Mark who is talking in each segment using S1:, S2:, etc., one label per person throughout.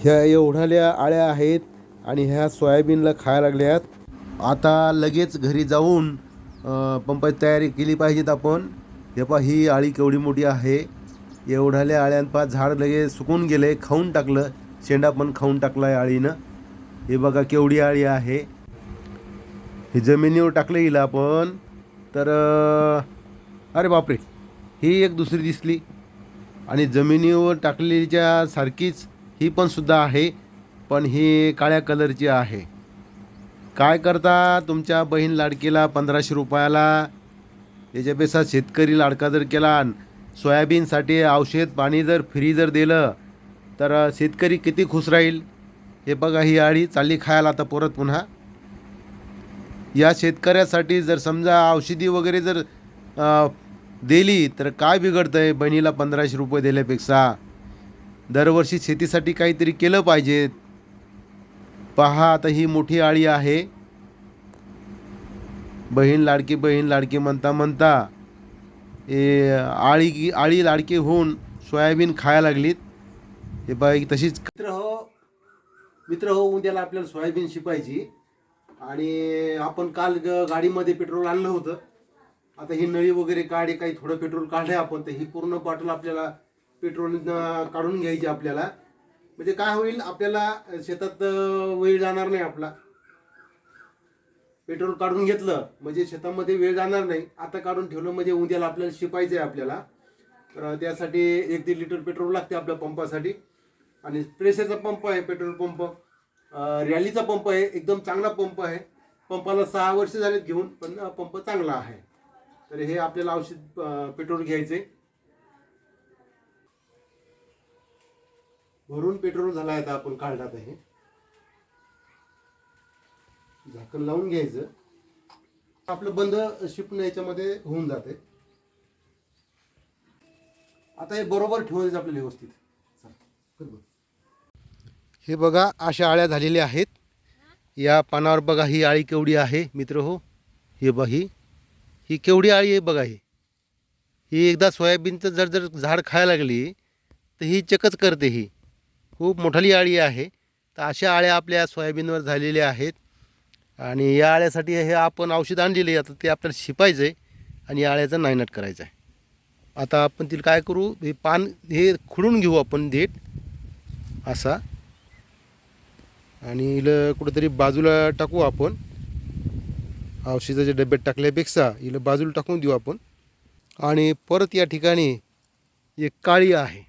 S1: ह्या एवढ्याल्या आळ्या आहेत आणि ह्या सोयाबीनला खायला लागल्यात. आता लगेच घरी जाऊन पंपाची तयारी केली पाहिजेत आपण. हे पहा ही आळी केवढी मोठी आहे. एवढ्याल्या आळ्यांपा झाड लगेच सुकून गेले खाऊन टाकलं. शेंडा पण खाऊन टाकला आहे आळीनं. हे बघा केवढी आळी आहे. हे जमिनीवर टाकलं हिला आपण. तर अरे बापरे ही एक दुसरी दिसली. आणि जमिनीवर टाकलेल्या सारखीच ही पण सुद्धा आहे पण ही काळ्या कलरची आहे. काय करता? तुमच्या बहीण लाडकीला पंधराशे रुपयाला त्याच्यापेक्षा शेतकरी लाडका जर केला सोयाबीनसाठी औषध पाणी जर फ्री जर दिलं तर शेतकरी किती खुश राहील? हे बघा ही आळी चालली खायला आता परत पुन्हा. या शेतकऱ्यासाठी जर समजा औषधी वगैरे जर दिली तर काय बिघडतं आहे बहिणीला पंधराशे रुपये दिल्यापेक्षा. दरवर्षी शेतीसाठी काहीतरी केलं पाहिजे. पहा आता ही मोठी आळी आहे. बहीण लाडकी बहीण लाडकी म्हणता म्हणता ए आळी आळी लाडकी होऊन सोयाबीन खायला लागलीत. हे बाई तशीच मित्र हो मित्र हो उद्याला आपल्याला सोयाबीन शिपायची. आणि आपण काल ग- गाडीमध्ये पेट्रोल आणलं होतं. आता ही नळी वगैरे काढे काही थोडं पेट्रोल काढले आपण तर ही पूर्ण बॉटल आपल्याला पेट्रोल काढून घ्यायचे आपल्याला. म्हणजे काय होईल आपल्याला शेतात वेळ जाणार नाही आपला. पेट्रोल काढून घेतलं म्हणजे शेतामध्ये वेळ जाणार नाही. आता काढून ठेवलं म्हणजे उद्याला आपल्याला शिपायचं आहे आपल्याला. तर त्यासाठी एक दीड लिटर पेट्रोल लागते आपल्या पंपासाठी. आणि प्रेशरचा पंप आहे पेट्रोल पंप. रॅलीचा पंप आहे एकदम चांगला पंप आहे. पंपाला सहा वर्ष झालेत घेऊन पण पंप चांगला आहे. तर हे आपल्याला औषध पेट्रोल घ्यायचे भरून पेट्रोल झाला आहे आपण काढला आहे हे झाकण लावून घ्यायचं. आपलं बंद शिपणं याच्यामध्ये होऊन जाते. आता हे बरोबर ठेवायचं आपल्याला व्यवस्थित. हे बघा अशा आळ्या झालेल्या आहेत. या पानावर बघा ही आळी केवढी आहे. मित्र हो हे बघा ही. ही केवढी आळी आहे बघा ही. ही एकदा सोयाबीनचं जर जर झाड खायला लागली तर ही चकच करते ही. खूप मोठाली आळी आहे. तर अशा आळ्या आपल्या सोयाबीनवर झालेल्या आहेत. आणि या आळ्यासाठी हे आपण औषध आणलेले आता ते आपल्याला शिपायचं आहे आणि या आळ्याचा नायनाट करायचा आहे. आता आपण तिला काय करू? हे पान हे खुडून घेऊ आपण देठ. असा. आणि हिला कुठंतरी बाजूला टाकू आपण. औषधाच्या डब्यात टाकल्यापेक्षा हिला बाजूला टाकून देऊ आपण. आणि परत या ठिकाणी एक काळी आहे.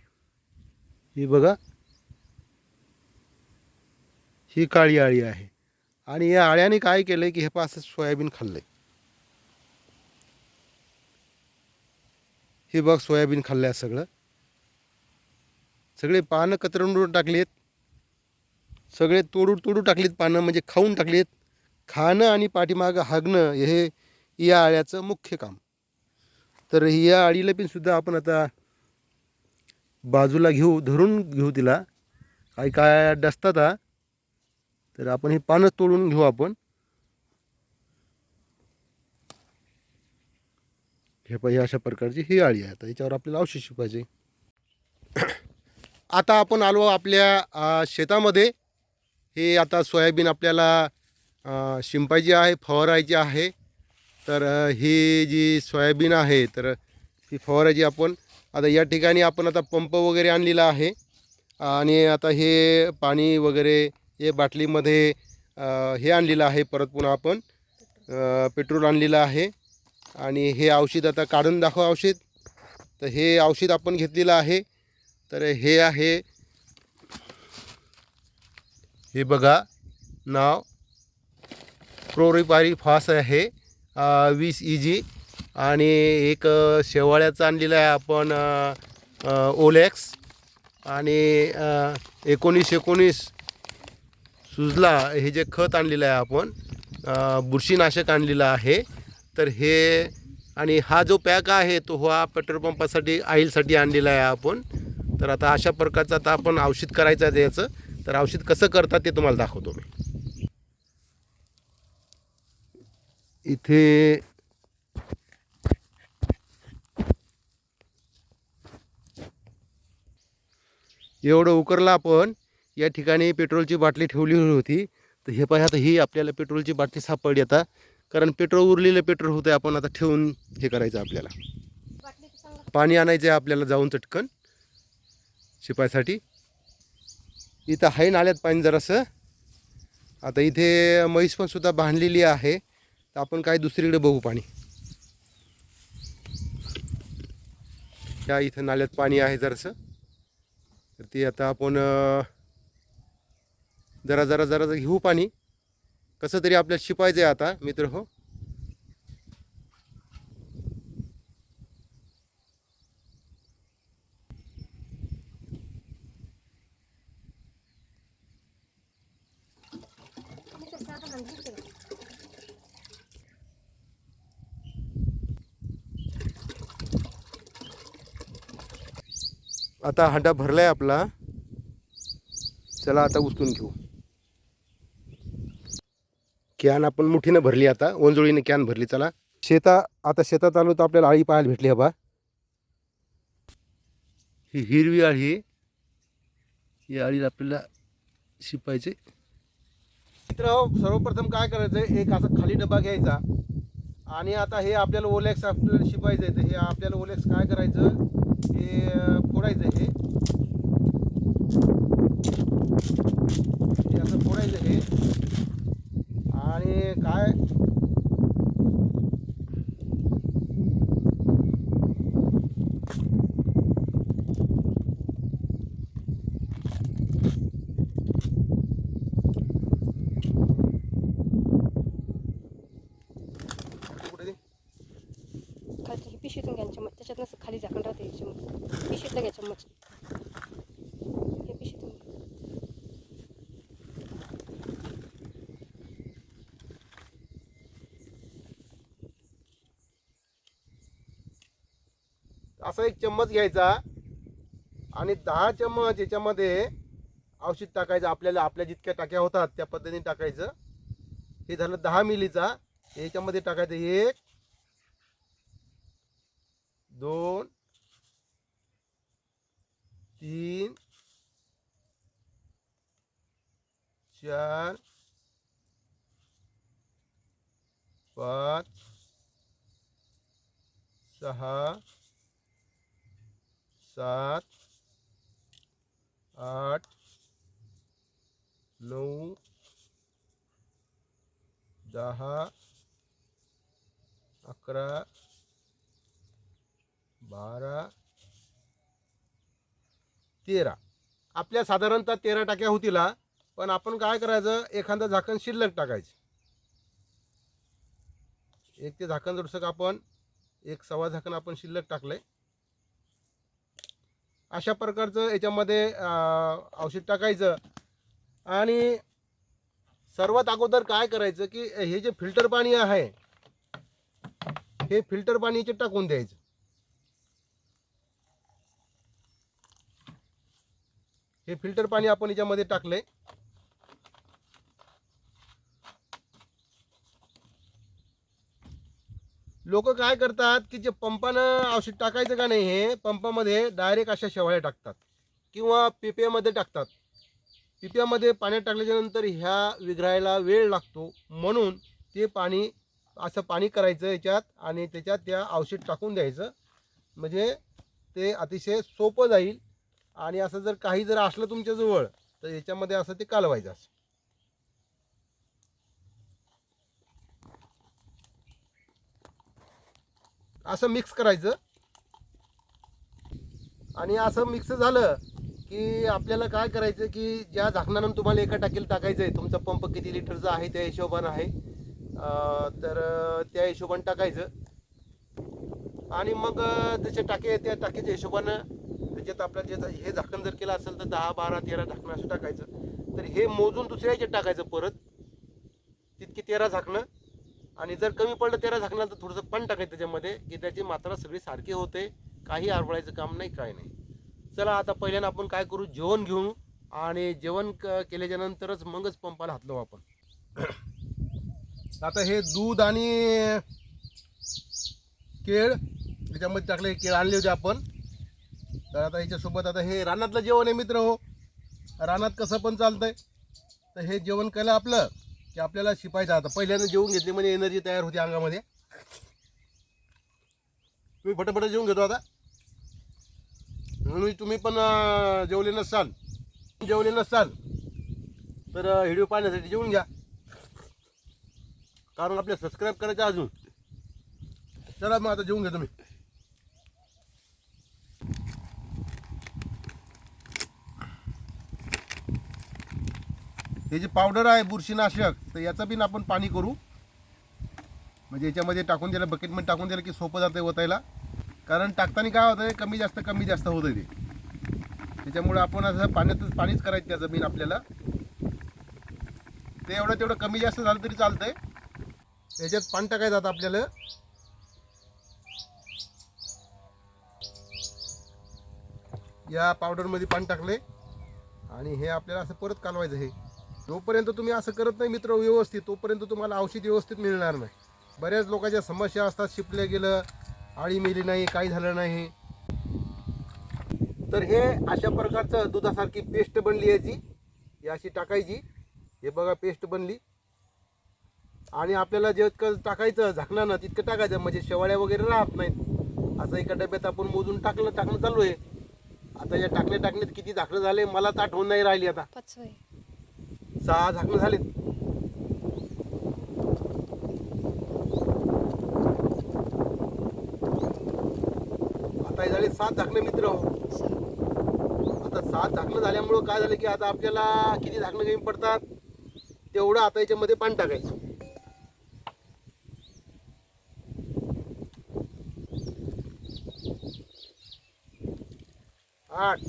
S1: ही बघा. ही काळी आळी आहे. आणि या आळ्याने काय केलं आहे की हे पास सोयाबीन सोयाबीन खाल्लंय. हे बघ सोयाबीन खाल्लंय सगळं. सगळे पानं कतरून टाकलेत सगळे तोडून तोडून टाकलीत पानं म्हणजे खाऊन टाकलीत खाणं आणि पाठीमागं हागणं हे या आळ्याचं मुख्य काम. तर या आळीला पण सुद्धा आपण आता बाजूला घेऊ धरून घेऊ तिला. काही काय डसतात हा? तर आपण हे पानं तोडून घेऊ आपण. हे पाहिजे अशा प्रकारची ही आळी आहे. आता याच्यावर आपल्याला औषध शिकवायचे. आता आपण आलो आपल्या शेतामध्ये. हे आता सोयाबीन आपल्याला शिंपायची आहे फवारायची आहे. तर ही जी सोयाबीन आहे तर ही फवारायची आपण. आता या ठिकाणी आपण आता पंप वगैरे आणलेला आहे. आणि आता हे पाणी वगैरे हे बाटलीमध्ये हे आणलेलं आहे. परत पुन्हा आपण पेट्रोल आणलेलं आहे. आणि हे औषध आता काढून दाखव औषध. तर हे औषध आपण घेतलेलं आहे. तर हे आहे हे बघा नाव प्रोरिपारी फास आहे वीस ई जी आणि एक शेवाळ्याचं आणलेलं आहे आपण ओलेक्स. आणि एकोणीस एकोणीस सुजला हे जे खत आणलेलं आहे आपण बुरशीनाशक आणलेलं आहे तर हे आणि हा जो पॅक आहे तो हा पेट्रोल पंपासाठी आईलसाठी आणलेला आहे आपण. तर आता अशा प्रकारचं आता आपण औषध करायचं आहे याचं तर औषध कसं करतात ते तुम्हाला दाखवतो मी. इथे एवढं उकरला आपण या ठिकाणी पेट्रोलची बाटली ठेवली होती. तर हे पाहिजे आता ही आपल्याला पेट्रोलची बाटली सापडली आता. कारण पेट्रोल उरलेलं पेट्रोल होतं आपण आता ठेवून हे करायचं आपल्याला. पाणी आणायचं आहे आपल्याला जाऊन चटकन. शिपायसाठी. इथं आहे नाल्यात पाणी जरासं. आता इथे म्हैस पण सुद्धा बांधलेली आहे. तर आपण काय दुसरीकडे बघू पाणी. त्या इथं नाल्यात पाणी आहे जरासं. तर ते आता आपण जरा जरा जरा जरा घेऊ पाणी. कसं तरी आपल्याला शिपायचं आहे आता मित्र हो. आता हांडा भरलाय आपला. चला आता उचलून घेऊ. कॅन आपण मुठीनं भरली आता ओंजोळीने कॅन भरली चला. शेता आता शेतात आलो तर आपल्याला आळी पाहायला भेटली हबा. ही हिरवी आळी आहे. ही आळी आपल्याला शिपायचे. मित्र हो, सर्वप्रथम काय करायचं एक असा खाली डबा घ्यायचा. आणि आता हे आपल्याला ओलेक्स आपल्याला शिपायचं आहे. तर हे आपल्याला ओलेक्स काय करायचं हे फोडायचं हे हे असं फोडायचं हे आणि काय कुठे ते?
S2: खाली पिशवीतून घ्या चम्मच त्याच्यात नसतं खाली झाकण राहते चम्मच पिशवीतला घ्या चम्मच हे पिशवीतून घ्या.
S1: असा एक चम्मच घ्यायचा आणि दहा चम्मच याच्यामध्ये औषध टाकायचं आपल्याला आपल्या जितक्या टाक्या होतात त्या पद्धतीने टाकायचं. हे झालं दहा मिलीचा. याच्यामध्ये टाकायचं एक दोन तीन चार पाच सहा सात आठ नऊ दहा अकरा बारा तेरा. आपल्या साधारणतः तेरा टाक्या होतील पण आपण काय करायचं? एखादं झाकण शिल्लक टाकायचं. एक ते झाकण जोडसक आपण एक सव्वा झाकण आपण शिल्लक टाकलंय. अशा प्रकारचं याच्यामध्ये औषध टाकायचं. आणि सर्वात अगोदर काय करायचं की हे जे फिल्टर पाणी आहे हे फिल्टर पाणी टाकून द्यायचं. हे फिल्टर पाणी आपण याच्यामध्ये टाकलंय. लोक काय करतात की जे पंपानं औषध टाकायचं का नाही हे पंपामध्ये डायरेक्ट अशा शेवाळ्या टाकतात किंवा पिप्यामध्ये टाकतात. पिप्यामध्ये पाण्यात टाकल्याच्या नंतर ह्या विघरायला वेळ लागतो म्हणून ते पाणी असं पाणी करायचं याच्यात आणि त्याच्यात त्या औषध टाकून द्यायचं. म्हणजे ते अतिशय सोपं जाईल आणि असं जर काही जर असलं तुमच्याजवळ तर याच्यामध्ये असं ते कालवायचं असं. असं मिक्स करायचं. आणि असं मिक्स झालं की आपल्याला काय करायचं की ज्या झाकणानं तुम्हाला एका टाकीला टाकायचं आहे तुमचा पंप किती लिटरचा आहे त्या हिशोबानं आहे. तर त्या हिशोबानं टाकायचं. आणि मग अं, टाके त्या टाकीच्या हिशोबानं त्याच्यात आपलं जे हे झाकण जर केलं असेल तर दहा बारा तेरा झाकणं असं टाकायचं. तर हे मोजून दुसऱ्या याच्यात टाकायचं परत. तितकी तेरा झाकणं. आणि जर कमी पडलं तेरा झाकणार तर थोडंसं पण टाकायचं त्याच्यामध्ये की त्याची मात्रा सगळी सारखी होते. काही आरवळायचं काम नाही काय नाही. चला आता पहिल्यानं आपण काय करू? जेवण घेऊ आणि जेवण क केल्याच्या नंतरच मगच पंपाला हात लावू आपण. आता हे दूध आणि केळ याच्यामध्ये टाकले केळ आणले होते आपण. तर आता याच्यासोबत आता हे रानातलं जेवण आहे मित्र हो. रानात कसं पण चालतंय. तर हे जेवण केलं आपलं. की आपल्याला शिपायचं आता. पहिल्यांदा जेवून घेतली म्हणजे एनर्जी तयार होती अंगामध्ये. तुम्ही फटाफट जेवून घेतो आता. म्हणून तुम्ही पण जेवले नसाल. जेवले नसाल तर व्हिडिओ पाहण्यासाठी जेवून घ्या. कारण आपल्या सबस्क्राईब करायचं अजून. चला मग आता जेवून घ्या तुम्ही. हे जे पावडर आहे बुरशीनाशक तर याचं बिन आपण पाणी करू. म्हणजे याच्यामध्ये टाकून दिलं बकेटमध्ये टाकून दिलं की सोपं जातं ओतायला. कारण टाकताना काय होतं कमी जास्त कमी जास्त होतं ते. त्याच्यामुळे आपण असं पाण्यातच पाणीच करायचं त्या जमीन आपल्याला. ते एवढं तेवढं कमी जास्त झालं तरी चालतंय. याच्यात पाणी टाकायचं आता आपल्याला. या पावडरमध्ये पाणी टाकले आणि हे आपल्याला असं परत कालवायचं हे. जोपर्यंत तुम्ही असं करत नाही मित्र व्यवस्थित तोपर्यंत तुम्हाला औषध व्यवस्थित मिळणार नाही. बऱ्याच लोकांच्या समस्या असतात शिपलं गेलं आळी मिली नाही काही झालं नाही. तर हे अशा प्रकारचं दुधासारखी पेस्ट बनली याची. ही अशी टाकायची. हे बघा पेस्ट बनली. आणि आपल्याला जितकं टाकायचं झाकणानं तितकं टाकायचं म्हणजे शेवाळ्या वगैरे राहत नाहीत. असं एका डब्यात आपण मोजून टाकलं टाकणं चालू आहे. आता या टाकल्या टाकण्यात किती झाकणं झाले मला तर आठवण नाही राहिली आता. सहा झाकणं झालीत. आता हे झाले सात झाकणं मित्र. आता सात झाकणं झाल्यामुळं काय झालं की आता आपल्याला किती झाकणं कमी पडतात? तेवढं आता याच्यामध्ये पाणी टाकायचं. आठ.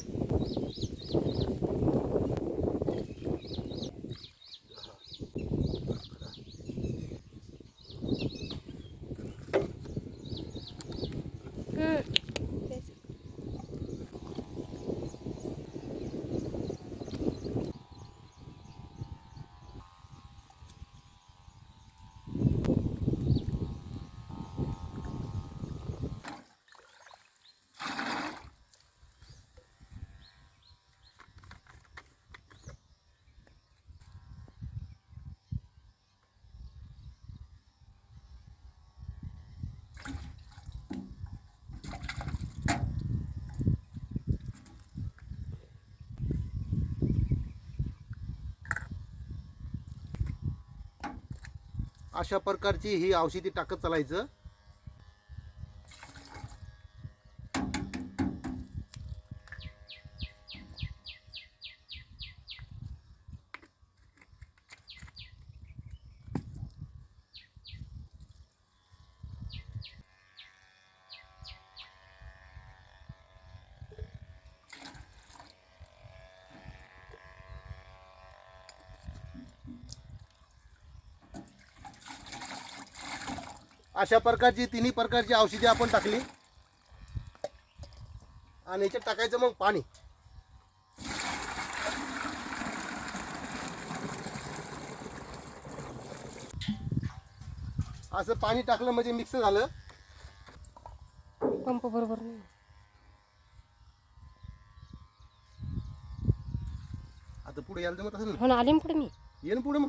S1: अशा प्रकारची ही औषधी टाकत चालायचं. अशा प्रकारची तिन्ही प्रकारची औषधी आपण टाकली. आणि याच्यात टाकायचं मग पाणी. असं पाणी टाकलं म्हणजे मिक्स झालं.
S2: पंप बरोबर नाही.
S1: आता पुढे यायला जमत असेल
S2: हो ना आले ना पुढे मी.
S1: ना ये ना पुढे मग.